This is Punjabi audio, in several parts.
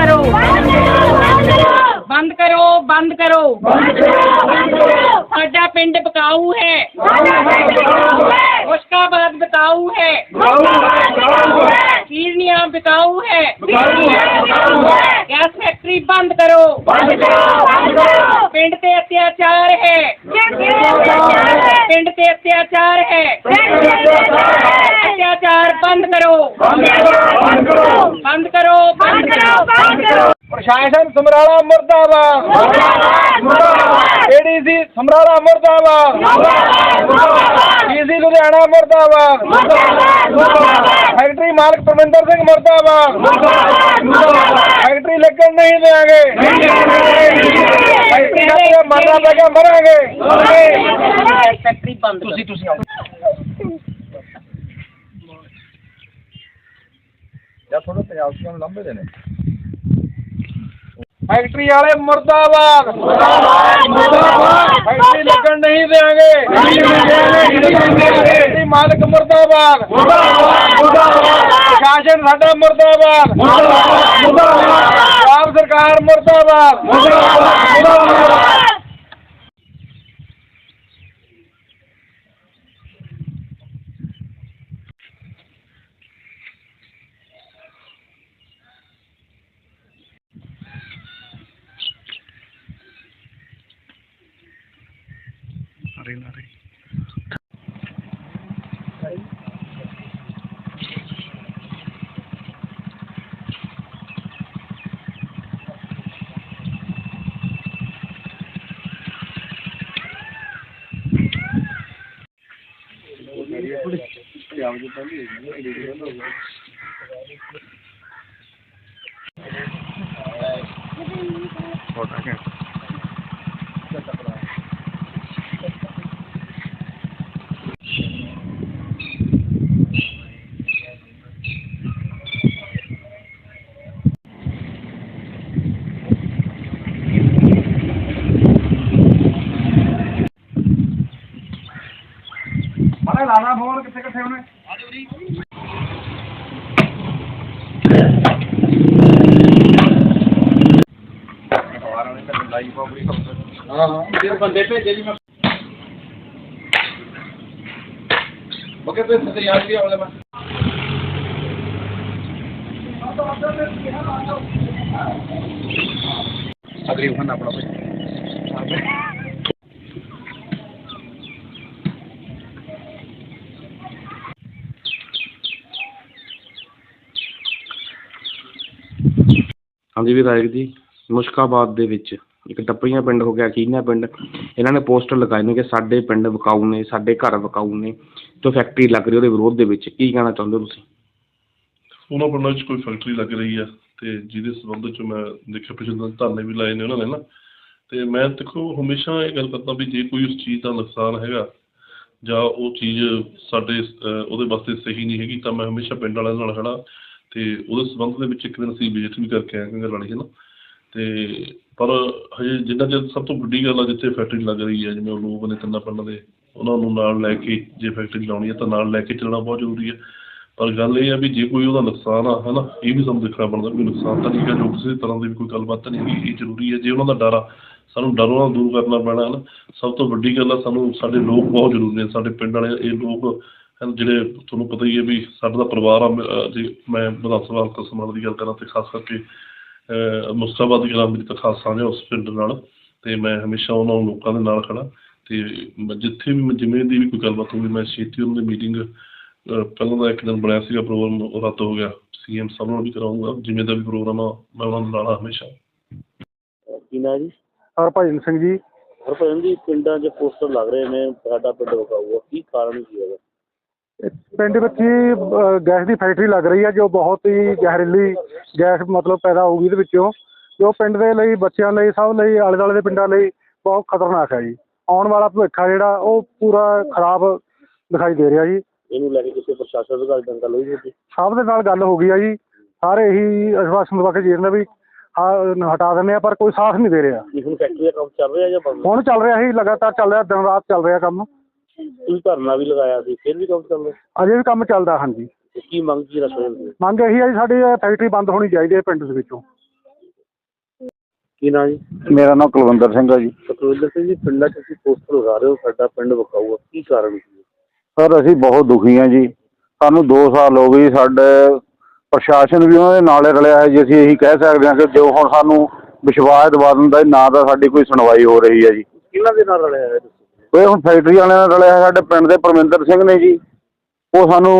ਕਰੋ ਬੰਦ ਕਰੋ ਬੰਦ ਕਰੋ ਸਾਡਾ ਪਿੰਡ ਬਕਾਊ ਹੈ ਮੁਸ਼ਕਾਬਾਦ ਬਕਾਊ ਹੈ ਕੀਰਨੀਆਂ ਬਕਾਊ ਹੈ ਗੈਸ ਫੈਕਟਰੀ ਬੰਦ ਕਰੋ ਪਿੰਡ ਤੇ ਅਤਿਆਚਾਰ ਹੈ ਪਿੰਡ ਤੇ ਅਤਿਆਚਾਰ ਹੈ ਅਤਿਆਚਾਰ ਬੰਦ ਕਰੋ। ਬੰਦ ਕਰੋ ਬੰਦ ਕਰੋ। ਪ੍ਰਸ਼ਾਸਨ ਸਮਰਾਲਾ ਮੁਰਦਾਬਾਦ। ਏਡੀਸੀ ਸਮਰਾਲਾ ਮੁਰਦਾਬਾਦ। ਡੀਸੀ ਲੁਧਿਆਣਾ ਮੁਰਦਾਬਾਦ। ਫੈਕਟਰੀ ਮਾਲਕ ਪਰਮਿੰਦਰ ਸਿੰਘ ਮੁਰਦਾਬਾਦ। ਫੈਕਟਰੀ ਲੱਗਣ ਨਹੀਂ ਦੇਵਾਂਗੇ ਫੈਕਟਰੀ ਨਾਲ ਮਰਨਾ ਪੈਗਾ ਮਰਾਂਗੇ। ਫੈਕਟਰੀ ਬੰਦ ਤੁਸੀਂ ਤੁਸੀਂ ਆਓ। ਜਾਂ ਥੋੜਾ ਪੰਜਾਬ ਤੋਂ ਲੰਬੇ ਦੇ ਨੇ ਫੈਕਟਰੀ ਵਾਲੇ ਮੁਰਦਾਬਾਦ। ਫੈਕਟਰੀ ਲੱਗਣ ਨਹੀਂ ਦੇਵਾਂਗੇ ਫੈਕਟਰੀ ਮਾਲਕ ਮੁਰਦਾਬਾਦ। ਪ੍ਰਸ਼ਾਸਨ ਸਾਡਾ ਮੁਰਦਾਬਾਦ। ਸਰਕਾਰ ਮੁਰਦਾਬਾਦ। ਮਾਰੇ ਫੋਨ ਹਾਂ ਹਾਂ ਫਿਰ ਬੰਦੇ ਭੇਜੇ ਜੀ ਮੈਂ ਬਕੇ ਤੇ ਸਤੇ ਯਾਦ ਵੀ ਆਉਣਾ ਮੈਂ ਅਗਰੀ ਉਹਨਾਂ ਆਪਣਾ ਭਾਈ ਹਾਂਜੀ ਵਿਧਾਇਕ ਜੀ ਮੁਸ਼ਕਾਬਾਦ ਦੇ ਵਿੱਚ ਇੱਕ ਟੱਪਰੀਆਂ ਪਿੰਡ ਹੋ ਗਿਆ ਕੀਨਾ ਪਿੰਡ। ਇਹਨਾਂ ਨੇ ਪੋਸਟਰ ਲਗਾਏ ਨੇ ਕਿ ਸਾਡੇ ਪਿੰਡ ਵਿਕਾਊ ਨੇ ਸਾਡੇ ਘਰ ਵਿਕਾਊ ਨੇ ਤੇ ਫੈਕਟਰੀ ਲੱਗ ਰਹੀ ਉਹਦੇ ਵਿਰੋਧ ਦੇ ਵਿੱਚ। ਕੀ ਕਹਿਣਾ ਚਾਹੁੰਦੇ ਹੋ ਤੁਸੀਂ? ਉਹਨਾਂ ਪਿੰਡਾਂ 'ਚ ਕੋਈ ਫੈਕਟਰੀ ਲੱਗ ਰਹੀ ਆ ਤੇ ਜਿਹਦੇ ਸੰਬੰਧ 'ਚ ਮੈਂ ਦੇਖਿਆ ਪਿਛਲੇ ਦਿਨ ਧਰਨੇ ਵੀ ਲਾਏ ਨੇ ਉਹਨਾਂ ਨੇ ਨਾ। ਤੇ ਮੈਂ ਦੇਖੋ ਹਮੇਸ਼ਾ ਇਹ ਗੱਲ ਕਰਦਾ ਵੀ ਜੇ ਕੋਈ ਉਸ ਚੀਜ਼ ਦਾ ਨੁਕਸਾਨ ਹੈਗਾ ਜਾਂ ਉਹ ਚੀਜ਼ ਸਾਡੇ ਅਹ, ਉਹਦੇ ਵਾਸਤੇ ਸਹੀ ਨਹੀਂ ਹੈਗੀ ਤਾਂ ਮੈਂ ਹਮੇਸ਼ਾ ਪਿੰਡ ਵਾਲਿਆਂ ਨਾਲ ਖੜਾ ਤੇ ਉਹਦੇ ਸੰਬੰਧ ਦੇ ਵਿੱਚ ਇੱਕ ਦਿਨ ਅਸੀਂ ਵਿਜ਼ਿਟ ਵੀ ਕਰਕੇ ਆਏ ਕੰਗਰ ਵਾਲੀ ਹੈ ਨਾ ਤੇ ਪਰ ਹਜੇ ਜਿੰਨਾ ਚਿਰ ਸਭ ਤੋਂ ਵੱਡੀ ਗੱਲ ਆ ਜਿੱਥੇ ਫੈਕਟਰੀ ਲੱਗ ਰਹੀ ਹੈ ਜਿਵੇਂ ਉਹ ਲੋਕ ਨੇ ਤਿੰਨਾਂ ਪਿੰਡਾਂ ਦੇ ਉਹਨਾਂ ਨੂੰ ਨਾਲ ਲੈ ਕੇ ਜੇ ਫੈਕਟਰੀ ਲਾਉਣੀ ਹੈ ਤਾਂ ਨਾਲ ਲੈ ਕੇ ਚੱਲਣਾ ਬਹੁਤ ਜ਼ਰੂਰੀ ਹੈ ਪਰ ਗੱਲ ਇਹ ਆ ਵੀ ਜੇ ਕੋਈ ਉਹਦਾ ਨੁਕਸਾਨ ਆ, ਹਨਾ, ਇਹ ਵੀ ਸਾਨੂੰ ਦੇਖਣਾ ਬਣਦਾ ਵੀ ਨੁਕਸਾਨ ਤਾਂ ਨਹੀਂ ਹੈਗਾ ਜੋ ਕਿਸੇ ਤਰ੍ਹਾਂ ਦੀ ਵੀ ਕੋਈ ਗੱਲਬਾਤ ਤਾਂ ਨਹੀਂ ਹੈਗੀ, ਇਹ ਜ਼ਰੂਰੀ ਹੈ ਜੇ ਉਹਨਾਂ ਦਾ ਡਰ ਆ, ਸਾਨੂੰ ਡਰ ਉਹਨਾਂ ਨੂੰ ਦੂਰ ਕਰਨਾ ਪੈਣਾ ਹੈ ਨਾ ਸਭ ਤੋਂ ਵੱਡੀ ਗੱਲ ਆ, ਸਾਨੂੰ ਸਾਡੇ ਲੋਕ ਬਹੁਤ ਜ਼ਰੂਰੀ ਨੇ, ਸਾਡੇ ਪਿੰਡ ਵਾਲੇ, ਇਹ ਲੋਕ ਜਿਹੜੇ ਤੁਹਾਨੂੰ ਪਤਾ ਹੀ ਹੈ ਵੀ ਸਾਡਾ ਤਾਂ ਪਰਿਵਾਰ ਆ ਜੇ ਮੈਂ ਵਿਧਾਨ ਸਭਾ ਹਲਕਾ ਸਮਾਜ ਦੀ ਗੱਲ ਕਰਾਂ ਤੇ ਖਾਸ ਕਰਕੇ ਮੁਸਤਾਬਾਦ ਦੀ ਗੱਲ ਮੇਰੀ ਤਾਂ ਖਾਸ ਸਾਂਝ ਉਸ ਪਿੰਡ ਨਾਲ ਤੇ ਮੈਂ ਹਮੇਸ਼ਾ ਉਹਨਾਂ ਨੂੰ ਲੋਕਾਂ ਦੇ ਨਾਲ ਖੜਾ ਤੇ ਜਿੱਥੇ ਵੀ ਜਿਵੇਂ ਦੀ ਵੀ ਕੋਈ ਗੱਲਬਾਤ ਹੋਵੇ ਮੈਂ ਛੇਤੀ ਉਹਨਾਂ ਦੀ ਮੀਟਿੰਗ ਪਹਿਲਾਂ ਦਾ ਇੱਕ ਦਿਨ ਬਣਿਆ ਸੀਗਾ ਪ੍ਰੋਗਰਾਮ ਉਹ ਰੱਦ ਹੋ ਗਿਆ। ਸੀਐਮ ਸਾਹਿਬ ਨਾਲ ਵੀ ਕਰਾਉਂਗਾ ਜਿਵੇਂ ਦਾ ਵੀ ਪ੍ਰੋਗਰਾਮ ਆ ਮੈਂ ਉਹਨਾਂ ਦੇ ਨਾਲ ਆ ਹਮੇਸ਼ਾ। ਕੀ ਨਾ ਜੀ? ਹਰਭਜਨ ਸਿੰਘ ਜੀ। ਹਰਭਜਨ ਜੀ ਪਿੰਡਾਂ 'ਚ ਪੋਸਟਰ ਲੱਗ ਰਹੇ ਨੇ ਸਾਡਾ ਪਿੰਡ ਵਕਾਊਗਾ ਕੀ ਕਾਰਨ ਕੀ ਹੈਗਾ? ਪਿੰਡ ਵਿੱਚ ਹੀ ਅਹ, ਗੈਸ ਦੀ ਫੈਕਟਰੀ ਲੱਗ ਰਹੀ ਹੈ ਜੋ ਬਹੁਤ ਹੀ ਜ਼ਹਿਰੀਲੀ ਗੈਸ ਮਤਲਬ ਪੈਦਾ ਹੋਊਗੀ ਇਹਦੇ ਵਿੱਚੋਂ ਜੋ ਪਿੰਡ ਦੇ ਲਈ ਬੱਚਿਆਂ ਲਈ ਸਭ ਲਈ ਆਲੇ ਦੁਆਲੇ ਦੇ ਪਿੰਡਾਂ ਲਈ ਬਹੁਤ ਖਤਰਨਾਕ ਹੈ ਜੀ। ਆਉਣ ਵਾਲਾ ਭਵਿੱਖ ਆ ਜਿਹੜਾ ਉਹ ਪੂਰਾ ਖਰਾਬ ਦਿਖਾਈ ਦੇ ਰਿਹਾ ਜੀ। ਇਹਨੂੰ ਲੈ ਕੇ ਕਿਸੇ ਪ੍ਰਸ਼ਾਸਨ ਅਧਿਕਾਰੀ ਨਾਲ ਗੱਲ ਹੋਈ ਸੀ ਸਭ ਦੇ ਨਾਲ ਗੱਲ ਹੋ ਗਈ ਆ ਜੀ। ਸਾਰੇ ਇਹੀ ਅਸ਼ਵਾਸਨ ਦਵਾ ਕੇ ਜੀ ਰਹੇ ਨੇ ਵੀ ਹਾਂ ਹਟਾ ਦਿੰਦੇ ਆ ਪਰ ਕੋਈ ਸਾਥ ਨਹੀਂ ਦੇ ਰਿਹਾ। ਕੀ ਹੁਣ ਫੈਕਟਰੀ ਦਾ ਕੰਮ ਚੱਲ ਰਿਹਾ ਜਾਂ ਬੰਦ? ਹੁਣ ਚੱਲ ਰਿਹਾ ਹੀ ਲਗਾਤਾਰ ਚੱਲ ਰਿਹਾ ਦਿਨ ਰਾਤ ਚੱਲ ਰਿਹਾ ਕੰਮ। ਤੁਸੀਂ ਧਰਨਾ ਵੀ ਲਗਾਇਆ ਸੀ ਫਿਰ ਵੀ ਕੰਮ ਚੱਲ ਰਿਹਾ ਅਜੇ ਵੀ ਕੰਮ ਚੱਲਦਾ ਹਾਂਜੀ। ਤੇ ਕੀ ਮੰਗ ਕੀ ਰੱਖ ਰਹੇ ਹੋ ਮੰਗ ਇਹੀ ਹੈ ਜੀ ਸਾਡੀ ਇਹ ਫੈਕਟਰੀ ਬੰਦ ਹੋਣੀ ਚਾਹੀਦੀ ਹੈ ਪਿੰਡ ਦੇ ਵਿੱਚੋਂ। ਕੀ ਨਾਂ ਜੀ? ਮੇਰਾ ਨਾਮ ਕੁਲਵੰਦਰ ਸਿੰਘ ਹੈ ਜੀ। ਸੁਖਵਿੰਦਰ ਸਿੰਘ ਜੀ ਪਿੰਡਾਂ 'ਚ ਤੁਸੀਂ ਪੋਸਟਰ ਲਗਾ ਰਹੇ ਹੋ ਸਾਡਾ ਪਿੰਡ ਵਿਕਾਊ ਆ ਕੀ ਕਾਰਨ ਸੀ? ਸਰ ਅਸੀਂ ਬਹੁਤ ਦੁਖੀ ਹਾਂ ਜੀ। ਸਾਨੂੰ 2 ਸਾਲ ਹੋ ਗਏ ਜੀ, ਸਾਡੇ ਪ੍ਰਸ਼ਾਸਨ ਵੀ ਉਹਨਾਂ ਦੇ ਨਾਲ ਹੀ ਰਲਿਆ ਹੈ ਜੀ। ਅਸੀਂ ਇਹੀ ਕਹਿ ਸਕਦੇ ਹਾਂ ਕਿ ਜੋ ਹੁਣ ਸਾਨੂੰ ਵਿਸ਼ਵਾਸ ਦਿਵਾ ਦਿੰਦਾ ਨਾ ਤਾਂ ਸਾਡੀ ਕੋਈ ਸੁਣਵਾਈ ਹੋ ਰਹੀ ਹੈ ਜੀ। ਕਿਹਨਾਂ ਦੇ ਨਾਲ ਰਲਿਆ ਹੈ ਤੁਸੀਂ? ਉਹ ਹੁਣ ਫੈਕਟਰੀ ਵਾਲਿਆਂ ਨਾਲ ਰਲਿਆ ਹੈ ਸਾਡੇ ਪਿੰਡ ਦੇ ਪਰਮਿੰਦਰ ਸਿੰਘ ਨੇ ਜੀ। ਉਹ ਸਾਨੂੰ,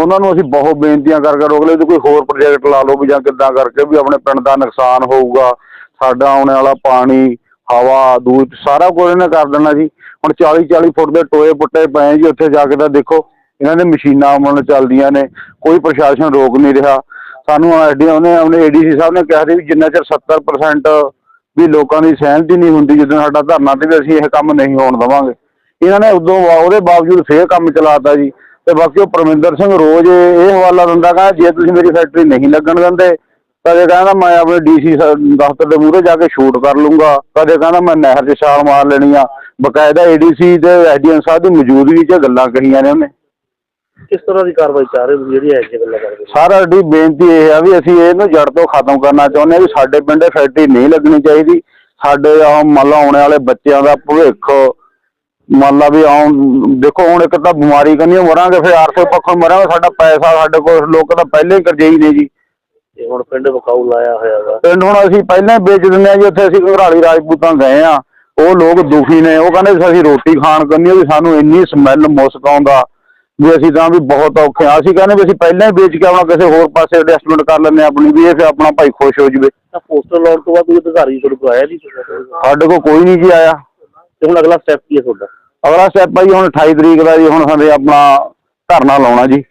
ਉਹਨਾਂ ਨੂੰ ਅਸੀਂ ਬਹੁਤ ਬੇਨਤੀਆਂ ਕਰਕੇ ਰੋਕ ਲਏ ਵੀ ਕੋਈ ਹੋਰ ਪ੍ਰੋਜੈਕਟ ਲਾ ਲਓ ਵੀ ਜਾਂ ਕਿੱਦਾਂ ਕਰਕੇ ਵੀ ਆਪਣੇ ਪਿੰਡ ਦਾ ਨੁਕਸਾਨ ਹੋਊਗਾ, ਸਾਡਾ ਆਉਣ ਵਾਲਾ ਪਾਣੀ, ਹਵਾ ਦੂਜ ਸਾਰਾ ਕੁਝ ਇਹਨੇ ਕਰ ਦੇਣਾ ਜੀ। ਹੁਣ 40 40 ਫੁੱਟ ਦੇ ਟੋਏ ਪੁੱਟੇ ਪਏ ਜੀ, ਉੱਥੇ ਜਾ ਕੇ ਤਾਂ ਦੇਖੋ, ਇਹਨਾਂ ਦੇ ਮਸ਼ੀਨਾਂ ਆਉਣ ਚੱਲਦੀਆਂ ਨੇ, ਕੋਈ ਪ੍ਰਸ਼ਾਸਨ ਰੋਕ ਨਹੀਂ ਰਿਹਾ। ਸਾਨੂੰ ਐਡੀ ਉਹਨੇ ਆਪਣੇ ਏਡੀਸੀ ਸਾਹਿਬ ਨੇ ਕਿਹਾ ਸੀ ਵੀ ਜਿੰਨਾ ਚਿਰ 70% ਵੀ ਲੋਕਾਂ ਦੀ ਸਹਿਮਤੀ ਨਹੀਂ ਹੁੰਦੀ ਜਦੋਂ ਸਾਡਾ ਧਰਨਾ ਤੇ ਵੀ ਅਸੀਂ ਇਹ ਕੰਮ ਨਹੀਂ ਹੋਣ ਦੇਵਾਂਗੇ। ਇਹਨਾਂ ਨੇ ਉਦੋਂ ਉਹਦੇ ਬਾਵਜੂਦ ਫੇਰ ਕੰਮ ਚਲਾਤਾ ਜੀ। ਤੇ ਬਾਕੀ ਉਹ ਪਰਮਿੰਦਰ ਸਿੰਘ ਰੋਜ਼ ਇਹ ਇਹ ਹਵਾਲਾ ਦਿੰਦਾ ਕਹਿੰਦਾ, ਜੇ ਤੁਸੀਂ ਮੇਰੀ ਫੈਕਟਰੀ ਨਹੀਂ ਲੱਗਣ ਦਿੰਦੇ, ਕਦੇ ਕਹਿੰਦਾ ਮੈਂ ਆਪਣੇ ਡੀਸੀ ਦਫ਼ਤਰ ਦੇ ਮੂਹਰੇ ਜਾ ਕੇ ਸ਼ੂਟ ਕਰ ਲੂੰਗਾ। ਕਦੇ ਕਹਿੰਦਾ ਮੈਂ ਨਹਿਰ 'ਚ ਛਾਲ ਮਾਰ ਲੈਣੀ ਆ। ਬਕਾਇਦਾ ਏਡੀਸੀ ਤੇ ਐਸਡੀਐਮ ਸਾਹਿਬ ਦੀ ਮੌਜੂਦਗੀ 'ਚ ਗੱਲਾਂ ਕਹੀਆਂ ਨੇ ਉਹਨੇ। ਕਿਸ ਤਰ੍ਹਾਂ ਦੀ ਕਾਰਵਾਈ ਚਾਹ ਰਹੇ ਹੋ ਜਿਹੜੀ ਜੀ ਗੱਲਾਂ ਕਰਦੇ ਸਾਰਾ ਸਾਡੀ ਬੇਨਤੀ ਇਹ ਆ ਵੀ ਅਸੀਂ ਇਹਨੂੰ ਜੜ ਤੋਂ ਖਤਮ ਕਰਨਾ ਚਾਹੁੰਦੇ ਹਾਂ ਵੀ ਸਾਡੇ ਪਿੰਡ ਇਹ ਫੈਕਟਰੀ ਨਹੀਂ ਲੱਗਣੀ ਚਾਹੀਦੀ। ਸਾਡੇ ਆ ਮੰਨ ਆਉਣ ਵਾਲੇ ਬੱਚਿਆਂ ਦਾ ਭਵਿੱਖ ਮੰਨ ਲਾ ਵੀ ਆਉਣ ਦੇਖੋ ਹੁਣ ਇੱਕ ਤਾਂ ਬਿਮਾਰੀ ਕੰਨੀ ਮਰਾਂਗੇ ਫਿਰ ਆਰਥਿਕ ਪੱਖੋਂ ਮਰਾਂਗੇ ਸਾਡਾ ਪੈਸਾ ਸਾਡੇ ਕੋਲ ਲੋਕ ਤਾਂ ਪਹਿਲੇ ਹੀ ਕਰਜ਼ਈ ਨੇ ਜੀ। ਤੇ ਹੁਣ ਪਿੰਡ ਵਿਕਾਊ ਲਾਇਆ ਹੋਇਆ ਵਾ। ਪਿੰਡ ਹੁਣ ਅਸੀਂ ਪਹਿਲਾਂ ਹੀ ਵੇਚ ਦਿੰਦੇ ਆ ਜੀ ਉੱਥੇ ਅਸੀਂ ਘੰਗਰਾਲੀ ਰਾਜਪੂਤਾਂ ਗਏ ਆ ਉਹ ਲੋਕ ਦੁਖੀ ਨੇ ਉਹ ਕਹਿੰਦੇ ਅਸੀਂ ਰੋਟੀ ਖਾਣ ਕੰਨੀ ਵੀ ਸਾਨੂੰ ਇੰਨੀ ਸਮੈਲ ਮੁਸਕ ਆਉਂਦਾ। ਵੀ ਅਸੀਂ ਤਾਂ ਵੀ ਬਹੁਤ ਔਖੇ ਆ ਅਸੀਂ ਕਹਿੰਦੇ ਵੀ ਅਸੀਂ ਪਹਿਲਾਂ ਹੀ ਵੇਚ ਕੇ ਆਪਣਾ ਕਿਸੇ ਹੋਰ ਪਾਸੇ ਐਡਜਸਟਮੈਂਟ ਕਰ ਲੈਂਦੇ ਹਾਂ ਆਪਣੀ ਵੀ ਇਹ ਫਿਰ ਆਪਣਾ ਭਾਈ ਖੁਸ਼ ਹੋ ਜਵੇ। ਤਾਂ ਪੋਸਟਰ ਲਾਉਣ ਤੋਂ ਬਾਅਦ ਕੋਈ ਅਧਿਕਾਰੀ ਤੁਹਾਡੇ ਕੋਲ ਆਇਆ ਨਹੀਂ ਤੇ ਸਾਡੇ ਕੋਲ ਕੋਈ ਨਹੀਂ ਜੀ ਆਇਆ। ਹੁਣ ਅਗਲਾ ਸਟੈਪ ਕੀ ਹੈ ਤੁਹਾਡਾ? ਅਗਲਾ ਸਟੈਪ ਆ ਜੀ ਹੁਣ 28 ਤਰੀਕ ਦਾ ਜੀ ਹੁਣ ਸਾਡੇ ਆਪਣਾ ਧਰਨਾ ਲਾਉਣਾ ਜੀ।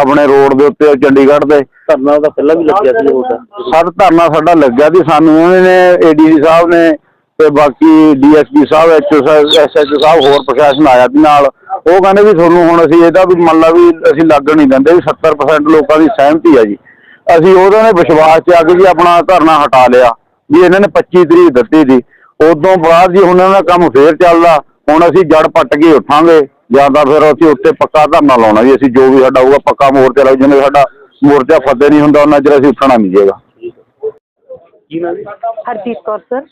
ਆਪਣੇ ਰੋਡ ਦੇ ਉੱਤੇ ਚੰਡੀਗੜ੍ਹ ਦੇ। ਧਰਨਾ ਤਾਂ ਪਹਿਲਾਂ ਵੀ ਲੱਗਿਆ ਸੀ ਉਹਦਾ ਸਰ ਧਰਨਾ ਸਾਡਾ ਲੱਗਿਆ ਸੀ ਸਾਨੂੰ ਉਹਨਾਂ ਨੇ ਏਡੀਸੀ ਸਾਹਿਬ ਨੇ ਤੇ ਬਾਕੀ ਡੀਐਸਪੀ ਸਾਹਿਬ ਐਚਓ ਸਾਹਿਬ ਐਸਐਚਓ ਸਾਹਿਬ ਹੋਰ ਪ੍ਰਸ਼ਾਸਨ ਆਇਆ ਸੀ ਨਾਲ। ਉਹ ਕਹਿੰਦੇ ਵੀ ਤੁਹਾਨੂੰ ਹੁਣ ਅਸੀਂ ਇਹਦਾ ਵੀ ਮੰਨ ਲਾ ਵੀ ਅਸੀਂ ਲੱਗਣ ਨਹੀਂ ਦਿੰਦੇ ਵੀ 70% ਲੋਕਾਂ ਦੀ ਸਹਿਮਤੀ ਹੈ ਜੀ। ਅਸੀਂ ਉਹਦੇ ਨੇ ਵਿਸ਼ਵਾਸ 'ਚ ਆ ਕੇ ਜੀ ਆਪਣਾ ਧਰਨਾ ਹਟਾ ਲਿਆ ਵੀ ਇਹਨਾਂ ਨੇ 25 ਤਰੀਕ ਦਿੱਤੀ ਸੀ। ਉਦੋਂ ਬਾਅਦ ਜੀ ਹੁਣ ਇਹਨਾਂ ਦਾ ਕੰਮ ਫੇਰ ਚੱਲਦਾ ਹੁਣ ਅਸੀਂ ਜੜ ਪੱਟ ਕੇ ਉੱਠਾਂਗੇ ਜਾਂ ਤਾਂ ਫਿਰ ਅਸੀਂ ਉੱਤੇ ਪੱਕਾ ਧਰਨਾ ਲਾਉਣਾ ਜੀ। ਅਸੀਂ ਜੋ ਵੀ ਸਾਡਾ ਹੋਊਗਾ ਪੱਕਾ ਮੋਰਚਾ ਲਾਉ ਜਿਵੇਂ ਸਾਡਾ ਮੋਰਚਾ ਫਤਿਹ ਨਹੀਂ ਹੁੰਦਾ ਉਹਨਾਂ ਚਿਰ ਅਸੀਂ ਉੱਠਣਾ ਨਹੀਂ ਜੇਗਾ। ਕੀ ਨਾ ਜੀ? ਹਰਜੀਤ ਕੌਰ ਸਰ।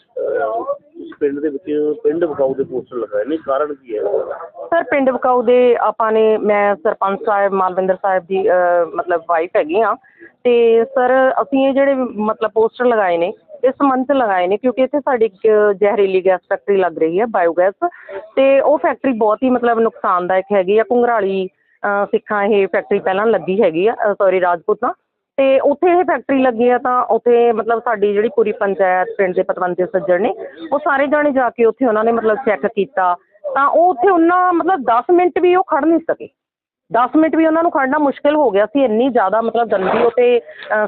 ਪਿੰਡ ਦੇ ਵਿੱਚ ਪਿੰਡ ਵਿਕਾਊ ਦੇ ਪੋਸਟਰ ਲਗਾਏ ਨੇ ਕਾਰਨ ਕੀ ਹੈ? ਸਰ ਪਿੰਡ ਬਕਾਊ ਦੇ ਆਪਾਂ ਨੇ ਮੈਂ ਸਰਪੰਚ ਸਾਹਿਬ ਮਾਲਵਿੰਦਰ ਸਾਹਿਬ ਦੀ ਅਹ, ਮਤਲਬ ਵਾਈਫ ਹੈਗੀ ਆ ਤੇ ਸਰ ਅਸੀਂ ਇਹ ਜਿਹੜੇ ਮਤਲਬ ਪੋਸਟਰ ਲਗਾਏ ਨੇ ਇਸ ਸੰਬੰਧ 'ਚ ਲਗਾਏ ਨੇ ਕਿਉਂਕਿ ਇੱਥੇ ਸਾਡੀ ਇੱਕ ਜ਼ਹਿਰੀਲੀ ਗੈਸ ਫੈਕਟਰੀ ਲੱਗ ਰਹੀ ਹੈ ਬਾਇਓਗੈਸ ਤੇ ਉਹ ਫੈਕਟਰੀ ਬਹੁਤ ਹੀ ਮਤਲਬ ਨੁਕਸਾਨਦਾਇਕ ਹੈਗੀ ਆ। ਘੁੰਗਰਾਲੀ ਅਹ, ਸਿੱਖਾਂ ਇਹ ਫੈਕਟਰੀ ਪਹਿਲਾਂ ਲੱਗੀ ਹੈਗੀ ਆ ਸੌਰੀ ਰਾਜਪੂਤਾਂ। ਅਤੇ ਉੱਥੇ ਇਹ ਫੈਕਟਰੀ ਲੱਗੀ ਆ ਤਾਂ ਉੱਥੇ ਮਤਲਬ ਸਾਡੀ ਜਿਹੜੀ ਪੂਰੀ ਪੰਚਾਇਤ, ਪਿੰਡ ਦੇ ਪਤਵੰਤੇ ਸੱਜਣ ਨੇ, ਉਹ ਸਾਰੇ ਜਾਣੇ ਜਾ ਕੇ ਉੱਥੇ ਉਹਨਾਂ ਨੇ ਮਤਲਬ ਚੈੱਕ ਕੀਤਾ। ਤਾਂ ਉਹ ਉੱਥੇ ਉਹਨਾਂ ਮਤਲਬ ਦਸ ਮਿੰਟ ਵੀ ਉਹ ਖੜ੍ਹ ਨਹੀਂ ਸਕੇ। ਦਸ ਮਿੰਟ ਵੀ ਉਹਨਾਂ ਨੂੰ ਖੜ੍ਹਨਾ ਮੁਸ਼ਕਿਲ ਹੋ ਗਿਆ ਸੀ, ਇੰਨੀ ਜ਼ਿਆਦਾ ਮਤਲਬ ਗੰਦੀ ਉੱਥੇ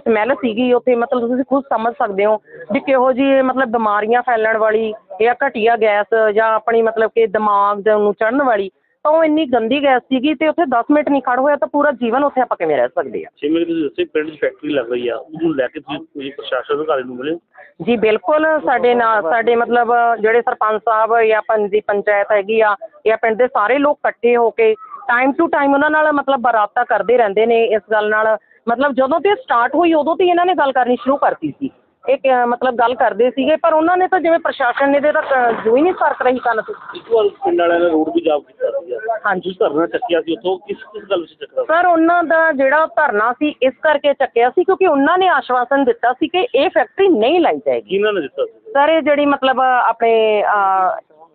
ਸਮੈਲ ਸੀਗੀ ਉੱਥੇ, ਮਤਲਬ ਤੁਸੀਂ ਖੁਦ ਸਮਝ ਸਕਦੇ ਹੋ ਵੀ ਕਿਹੋ ਜਿਹੀ ਮਤਲਬ ਬਿਮਾਰੀਆਂ ਫੈਲਣ ਵਾਲੀ ਜਾਂ ਘਟੀਆ ਗੈਸ ਜਾਂ ਆਪਣੀ ਮਤਲਬ ਕਿ ਦਿਮਾਗ ਦੇ ਨੂੰ ਚੜ੍ਹਨ ਵਾਲੀ ਤਾਂ ਉਹ ਇੰਨੀ ਗੰਦੀ ਗੈਸ ਸੀਗੀ ਤੇ ਉੱਥੇ 10 ਮਿੰਟ ਨਹੀਂ ਖੜ ਹੋਇਆ ਤਾਂ ਪੂਰਾ ਜੀਵਨ ਉੱਥੇ ਆਪਾਂ ਕਿਵੇਂ ਰਹਿ ਸਕਦੇ ਆ? ਜਿਵੇਂ ਤੁਸੀਂ ਦੱਸੇ ਪਿੰਡ 'ਚ ਫੈਕਟਰੀ ਲੱਗ ਰਹੀ ਆ ਉਹਨੂੰ ਲੈ ਕੇ ਤੁਸੀਂ ਕੋਈ ਪ੍ਰਸ਼ਾਸਨ ਅਧਿਕਾਰੀ ਨੂੰ ਮਿਲੇ? ਜੀ ਬਿਲਕੁਲ ਸਾਡੇ ਨਾਲ ਸਾਡੇ ਮਤਲਬ ਜਿਹੜੇ ਸਰਪੰਚ ਸਾਹਿਬ ਜਾਂ ਪੰਜ ਦੀ ਪੰਚਾਇਤ ਹੈਗੀ ਆ ਜਾਂ ਪਿੰਡ ਦੇ ਸਾਰੇ ਲੋਕ ਇਕੱਠੇ ਹੋ ਕੇ ਟਾਈਮ ਟੂ ਟਾਈਮ ਉਹਨਾਂ ਨਾਲ ਮਤਲਬ ਬਰਾਬਤਾ ਕਰਦੇ ਰਹਿੰਦੇ ਨੇ ਇਸ ਗੱਲ ਨਾਲ। ਮਤਲਬ ਜਦੋਂ ਤੇ ਸਟਾਰਟ ਹੋਈ ਉਦੋਂ ਤੇ ਇਹਨਾਂ ਨੇ ਗੱਲ ਕਰਨੀ ਸ਼ੁਰੂ ਕਰਤੀ ਸੀ। ਇਹ ਮਤਲਬ ਗੱਲ ਕਰਦੇ ਸੀਗੇ ਪਰ ਉਹਨਾਂ ਨੇ ਤਾਂ ਜਿਵੇਂ ਪ੍ਰਸ਼ਾਸਨ ਨੇ ਤੇ ਤਾਂ ਜੋ ਹੀ ਨਹੀਂ ਸਰਕ ਰਹੀ ਕੰਨ ਤੋਂ। ਇੱਕ ਵਾਰ ਪਿੰਡ ਵਾਲਿਆਂ ਨੇ ਰੋਡ ਵੀ ਜਾਮ ਕੀਤਾ ਸੀਗਾ। ਹਾਂਜੀ। ਧਰਨਾ ਚੱਕਿਆ ਸੀ ਉੱਥੋਂ ਕਿਸ ਕਿਸ ਗੱਲ ਵਿੱਚ ਚੱਕਰਾ ਸਰ ਉਹਨਾਂ ਦਾ ਜਿਹੜਾ ਧਰਨਾ ਸੀ ਇਸ ਕਰਕੇ ਚੱਕਿਆ ਸੀ ਕਿਉਂਕਿ ਉਹਨਾਂ ਨੇ ਆਸ਼ਵਾਸਨ ਦਿੱਤਾ ਸੀ ਕਿ ਇਹ ਫੈਕਟਰੀ ਨਹੀਂ ਲਾਈ ਜਾਏਗੀ। ਕਿਹਨਾਂ ਨੇ ਦਿੱਤਾ ਸੀ? ਸਰ ਇਹ ਜਿਹੜੀ ਮਤਲਬ ਆਪਣੇ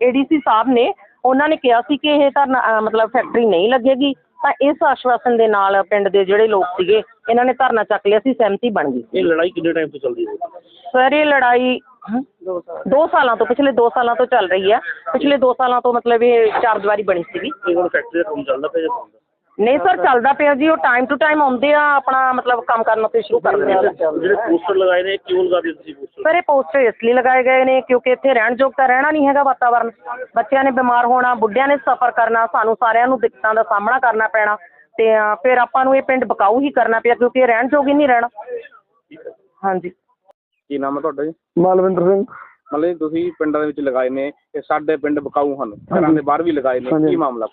ਏਡੀਸੀ ਸਾਹਿਬ ਨੇ ਉਹਨਾਂ ਨੇ ਕਿਹਾ ਸੀ ਕਿ ਇਹ ਧਰਨਾ ਅ, ਮਤਲਬ ਫੈਕਟਰੀ ਨਹੀਂ ਲੱਗੇਗੀ। ਤਾਂ ਇਸ ਆਸ਼ਵਾਸਨ ਦੇ ਨਾਲ ਪਿੰਡ ਦੇ ਜਿਹੜੇ ਲੋਕ ਸੀਗੇ ਇਹਨਾਂ ਨੇ ਧਰਨਾ ਚੱਕ ਲਿਆ ਸੀ ਸਹਿਮਤੀ ਬਣ ਗਈ ਇਹ ਲੜਾਈ ਕਿੰਨੇ ਟਾਈਮ ਤੋਂ ਚੱਲਦੀ ਹੈ? ਸਰ ਇਹ ਲੜਾਈ ਦੋ ਸਾਲਾਂ ਤੋਂ ਪਿਛਲੇ ਦੋ ਸਾਲਾਂ ਤੋਂ ਚੱਲ ਰਹੀ ਹੈ। ਪਿਛਲੇ ਦੋ ਸਾਲਾਂ ਤੋਂ ਮਤਲਬ ਇਹ ਚਾਰ ਦੀਵਾਰੀ ਬਣੀ ਸੀਗੀ। ਇਹ ਹੁਣ ਫੈਕਟਰੀ ਦਾ ਕੰਮ ਚੱਲਦਾ ਪਿਆ ਜਾਂ ਬੰਦ? ਹੈ? ਨਹੀਂ ਸਰ ਚੱਲਦਾ ਪਿਆ ਜੀ ਉਹ ਟਾਈਮ ਟੂ ਟਾਈਮ ਆਉਂਦੇ ਆ ਆਪਣਾ ਮਤਲਬ ਕੰਮ ਕਰਨਾ ਤੇ ਸ਼ੁਰੂ ਕਰ ਦਿੰਦੇ ਆ। ਜਿਹੜੇ ਪੋਸਟਰ ਲਗਾਏ ਨੇ ਕਿਉਂ ਲਗਾ ਦਿੱਤੇ ਤੁਸੀਂ ਪੋਸਟਰ ਸਰ ਇਹ ਪੋਸਟਰ ਇਸ ਲਈ ਲਗਾਏ ਗਏ ਨੇ ਕਿਉਂਕਿ ਇੱਥੇ ਰਹਿਣ ਯੋਗ ਤਾਂ ਰਹਿਣਾ ਨਹੀਂ ਹੈਗਾ ਵਾਤਾਵਰਨ। ਬੱਚਿਆਂ ਨੇ ਬਿਮਾਰ ਹੋਣਾ ਬੁੱਢਿਆਂ ਨੇ ਸਫਰ ਕਰਨਾ ਸਾਨੂੰ ਸਾਰਿਆਂ ਨੂੰ ਦਿੱਕਤਾਂ ਦਾ ਸਾਹਮਣਾ ਕਰਨਾ ਪੈਣਾ। ਤੇ ਫਿਰ ਆਪਾਂ ਨੂੰ ਇਹ ਪਿੰਡ ਬਕਾਊ ਹੀ ਕਰਨਾ ਪਿਆ ਕਿਉਂਕਿ ਇਹ ਰਹਿਣ ਯੋਗ ਹੀ ਨਹੀਂ ਰਹਿਣਾ। ਹਾਂਜੀ। ਕੀ ਨਾਮ ਹੈ ਤੁਹਾਡਾ ਜੀ? ਮਾਲਵਿੰਦਰ ਸਿੰਘ। ਮਤਲਬ ਤੁਸੀਂ ਪਿੰਡਾਂ ਦੇ ਵਿੱਚ ਲਗਾਏ ਨੇ ਇਹ ਸਾਡੇ ਪਿੰਡ ਬਕਾਊ ਹਨ। ਘਰਾਂ ਦੇ ਬਾਹਰ ਵੀ ਲਗਾਏ ਨੇ। ਕੀ ਮਾਮਲਾ?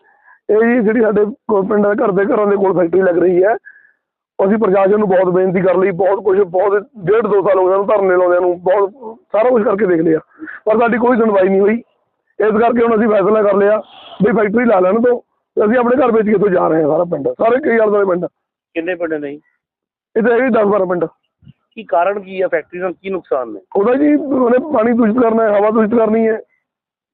ਇਹ ਜੀ ਜਿਹੜੀ ਸਾਡੇ ਪਿੰਡ ਦੇ ਘਰ ਦੇ ਘਰਾਂ ਦੇ ਕੋਲ ਫੈਕਟਰੀ ਲੱਗ ਰਹੀ ਹੈ। ਅਸੀਂ ਪ੍ਰਸ਼ਾਸਨ ਨੂੰ ਬਹੁਤ ਬੇਨਤੀ ਕਰ ਲਈ ਬਹੁਤ ਕੁਝ ਬਹੁਤ ਡੇਢ ਦੋ ਸਾਲ ਹੋ ਗਏ ਧਰਨੇ ਲਾਉਂਦਿਆਂ ਨੂੰ ਬਹੁਤ ਸਾਰਾ ਕੁਝ ਕਰਕੇ ਦੇਖ ਲਿਆ। ਪਰ ਸਾਡੀ ਕੋਈ ਸੁਣਵਾਈ ਨਹੀਂ ਹੋਈ। ਇਸ ਕਰਕੇ ਹੁਣ ਅਸੀਂ ਫੈਸਲਾ ਕਰ ਲਿਆ ਵੀ ਫੈਕਟਰੀ ਲਾ ਲੈਣ ਤੋਂ ਤੇ ਅਸੀਂ ਆਪਣੇ ਘਰ ਵੇਚ ਕੇ ਇੱਥੋਂ ਜਾ ਰਹੇ ਹਾਂ ਸਾਰਾ ਪਿੰਡ ਸਾਰੇ ਕਈ ਆਲੇ ਦੁਆਲੇ ਪਿੰਡ। ਕਿੰਨੇ ਪਿੰਡ ਨਹੀਂ ਇੱਥੇ ਹੈਗੇ 10 12 ਪਿੰਡ। ਕੀ ਕਾਰਨ ਕੀ ਹੈ ਫੈਕਟਰੀ ਨਾਲ ਕੀ ਨੁਕਸਾਨ ਨੇ? ਉਹਦਾ ਜੀ ਉਹਨੇ ਪਾਣੀ ਦੂਸ਼ਿਤ ਕਰਨਾ ਹੈ ਹਵਾ ਦੂਸ਼ਿਤ ਕਰਨੀ ਹੈ।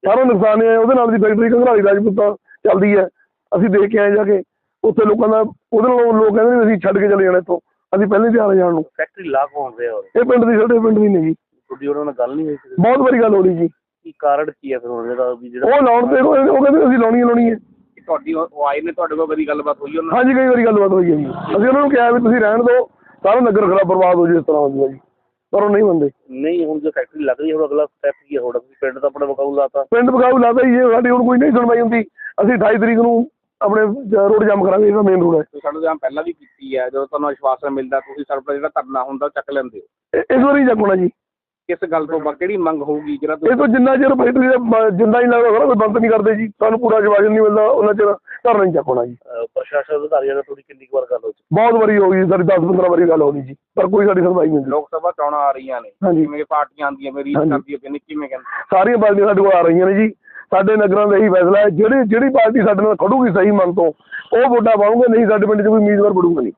ਸਾਰਾ ਨੁਕਸਾਨ ਹੈ ਉਹਦੇ ਨਾਲ ਦੀ ਫੈਕਟਰੀ ਘੰਗਰਾਲੀ ਰਾਜਪੂਤਾਂ ਚੱਲਦੀ ਹੈ। ਅਸੀਂ ਦੇਖ ਕੇ ਆਏ ਜਾ ਕੇ ਉੱਥੇ ਲੋਕਾਂ ਦਾ ਉਹਦੇ ਨਾਲ ਲੋਕ ਕਹਿੰਦੇ ਨੇ ਅਸੀਂ ਛੱਡ ਕੇ ਚਲੇ ਜਾਣਾ ਇੱਥੋਂ ਅਸੀਂ ਪਹਿਲੇ ਤਿਆਰ ਹਾਂ ਜਾਣ ਨੂੰ। ਫੈਕਟਰੀ ਲਾ ਕੌਣ ਰਿਹਾ ਹੋਰ ਇਹ ਪਿੰਡ ਦੀ ਸਾਡੇ ਪਿੰਡ ਦੀ ਨਹੀਂ ਜੀ। ਤੁਹਾਡੀ ਉਹਨਾਂ ਨਾਲ ਗੱਲ ਨਹੀਂ ਹੋਈ ਸੀ ਬਹੁਤ ਵਾਰੀ ਗੱਲ ਹੋ ਰਹੀ ਜੀ। ਕੀ ਕਾਰਨ ਕੀ ਹੈ ਫਿਰ ਹੁਣ ਇਹਦਾ ਵੀ ਜਿਹੜਾ ਉਹ ਲਾਉਣ ਤੇ ਉਹ ਉਹ ਕਹਿੰਦੇ ਅਸੀਂ ਲਾਉਣੀ ਹੀ ਲਾਉਣੀ ਹੈ ਤੁਹਾਡੀ ਉਹ ਆਏ ਨੇ ਤੁਹਾਡੇ ਕੋਲ ਕਦੀ ਗੱਲਬਾਤ ਹੋਈ ਉਹਨਾਂ ਹਾਂਜੀ ਕਈ ਵਾਰੀ ਗੱਲਬਾਤ ਹੋਈ ਹੈ ਜੀ। ਅਸੀਂ ਉਹਨਾਂ ਨੂੰ ਕਿਹਾ ਵੀ ਤੁਸੀਂ ਰਹਿਣ ਦਿਓ ਸਾਰਾ ਨਗਰ ਖਰਾਬ ਬਰਬਾਦ ਹੋ ਜੇ ਇਸ ਤਰ੍ਹਾਂ ਹੁੰਦਾ ਜੀ। ਪਰ ਉਹ ਨਹੀਂ ਮੰਨਦੇ। ਨਹੀਂ ਹੁਣ ਜੋ ਫੈਕਟਰੀ ਲੱਗ ਰਹੀ ਹੈ ਹੁਣ ਅਗਲਾ ਸਟੈਪ ਕੀ ਹੈ ਤੁਹਾਡਾ ਤੁਸੀਂ ਪਿੰਡ ਦਾ ਆਪਣਾ ਵਕਾਊ ਲਾਤਾ। ਪਿੰਡ ਬਗਾਉ ਲਾਦਾ ਹੀ ਜੇ ਸਾਡੀ ਹੁਣ ਕੋਈ ਨਹੀਂ ਸੁਣਵਾਈ ਹੁੰਦੀ। ਅਸੀਂ 28 ਤਰੀਕ ਨੂੰ ਆਪਣੇ ਰੋਡ ਜਾਮ ਕਰਾਂਗੇ ਇਹਦਾ ਮੇਨ ਰੋਡ ਹੈ। ਤੁਸੀਂ ਸਾਨੂੰ ਜਾਂ ਪਹਿਲਾਂ ਵੀ ਕੀਤੀ ਹੈ ਜਦੋਂ ਤੁਹਾਨੂੰ ਵਿਸ਼ਵਾਸ ਮਿਲਦਾ ਤੁਸੀਂ ਸਰਪੰਚ ਜਿਹੜਾ ਧਰਨਾ ਹੁੰਦਾ ਉਹ ਚੱਕ ਲੈਂਦੇ ਹੋ। ਇਹ- ਇਸ ਵਾਰੀ ਚੱਕਣਾ ਜੀ। ਕਿਸ ਗੱਲ ਤੋਂ ਬਾਅਦ ਕਿਹੜੀ ਮੰਗ ਹੋਊਗੀ ਜਿਹੜਾ ਤੁਸੀਂ ਇਹ ਤੋਂ ਜਿੰਨਾ ਚਿਰ ਫੈਕਟਰੀ ਦਾ ਬ- ਜਿੰਦਾ ਹੀ ਲੱਗਦਾ ਸਾਰਾ ਕੋਈ ਬੰਦ ਨਹੀਂ ਕਰਦੇ ਜੀ। ਸਾਨੂੰ ਪੂਰਾ ਜਵਾਬ ਨਹੀਂ ਮਿਲਦਾ ਉਹਨਾਂ ਚਿਰ ਧਰਨਾ ਨਹੀਂ ਚੱਕਣਾ ਜੀ। ਅਹ ਪ੍ਰਸ਼ਾਸਨ ਅਧਿਕਾਰੀਆਂ ਨਾਲ ਥੋੜੀ ਕਿੰਨੀ ਕੁ ਵਾਰ ਗੱਲ ਹੋ ਚੁੱਕੀ ਬਹੁਤ ਵਾਰੀ ਹੋ ਗਈ ਸਾਡੀ 10 15 ਵਾਰੀ ਗੱਲ ਹੋ ਗਈ ਜੀ ਪਰ ਕੋਈ ਸਾਡੀ ਸੁਣਵਾਈ ਨਹੀਂ ਹੁੰਦੀ ਲੋਕ ਸਭਾ ਚੋਣਾਂ ਆ ਰਹੀਆਂ ਨੇ ਹਾਂਜੀ। ਜਿਵੇਂ ਪਾਰਟੀਆਂ ਆਉਂਦੀਆਂ ਮੇਰੀ ਹਾਂਜੀ। ਕਰਦੀ ਹੈ ਕਿਵੇਂ ਕਹਿੰਦੇ। ਸਾਰੀਆਂ ਪਾਰਟੀਆਂ ਸਾਡੇ ਕੋਲ ਆ ਰਹੀਆਂ ਨੇ ਜੀ। ਸਾਡੇ ਨਗਰਾਂ ਦਾ ਇਹੀ ਫੈਸਲਾ ਹੈ, ਜਿਹੜੀ ਜਿਹੜੀ ਪਾਰਟੀ ਸਾਡੇ ਨਾਲ ਖੜੂਗੀ ਸਹੀ ਮਨ ਤੋਂ, ਉਹ ਵੋਟਾਂ ਪਾਉਂਗੇ, ਨਹੀਂ ਸਾਡੇ ਪਿੰਡ 'ਚ ਕੋਈ ਉਮੀਦਵਾਰ ਵੜੂਗਾ ਨਹੀਂ।